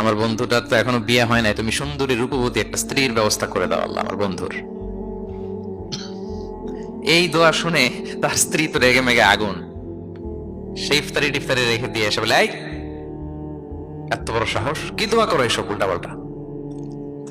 আমার বন্ধুটার তো এখনও বিয়ে হয় নাই, তুমি সুন্দরী রূপবতী একটা স্ত্রীর ব্যবস্থা করে দাও আল্লাহ, আমার বন্ধুর। এই দোয়া শুনে তার স্ত্রী তো রেগে মেগে আগুন। সেই ইফতারি টিফতারি রেখে দিয়ে এসে বলে, এই, এত বড় সাহস, কি দোয়া করো এসব উল্টা পাল্টা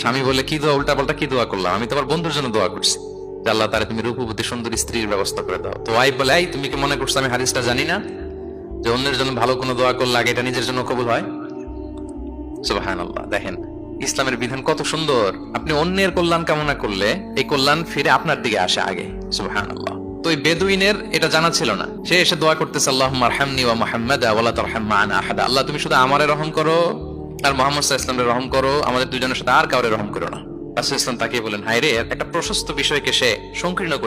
স্বামী বলে কি দোয়া উল্টা পাল্টা কি দোয়া করলাম? আমি তোমার বন্ধুর জন্য দোয়া করছি। আল্লাহ তারা তুমি রূপবতী সুন্দরী স্ত্রীর ব্যবস্থা করে দাও। তো ওয়াইফ বলে, এই, তুমি কি মনে করছ আমি হাদিসটা জানি না? যে অন্যের জন্য ভালো কোনো দোয়া করলে আগে এটা নিজের জন্য কবুল হয়? সুবাহান দেখেন, ইসলামের বিধান কত সুন্দর। আপনি অন্যের কল্যাণ কামনা করলে এই কল্যাণ ফিরে আপনার দিকে আসে আগে সুবাহান তো বেদুইনের এটা জানা ছিল না। সে এসে দোয়া করতেছে আল্লাহ মারহামনি ওয়া মুহাম্মাদ আহাদা। আল্লাহ, তুমি শুধু আমারে রহম করো আর মোহাম্মদ ওয়াসাল্লামের রহম করো। আমাদের দুজনের সাথে আর কাউরে রহম করো না। রাসূল ইসলাম তাকে বলেন হায় একটা প্রশস্ত বিষয়কে সে সংকীর্ণ করে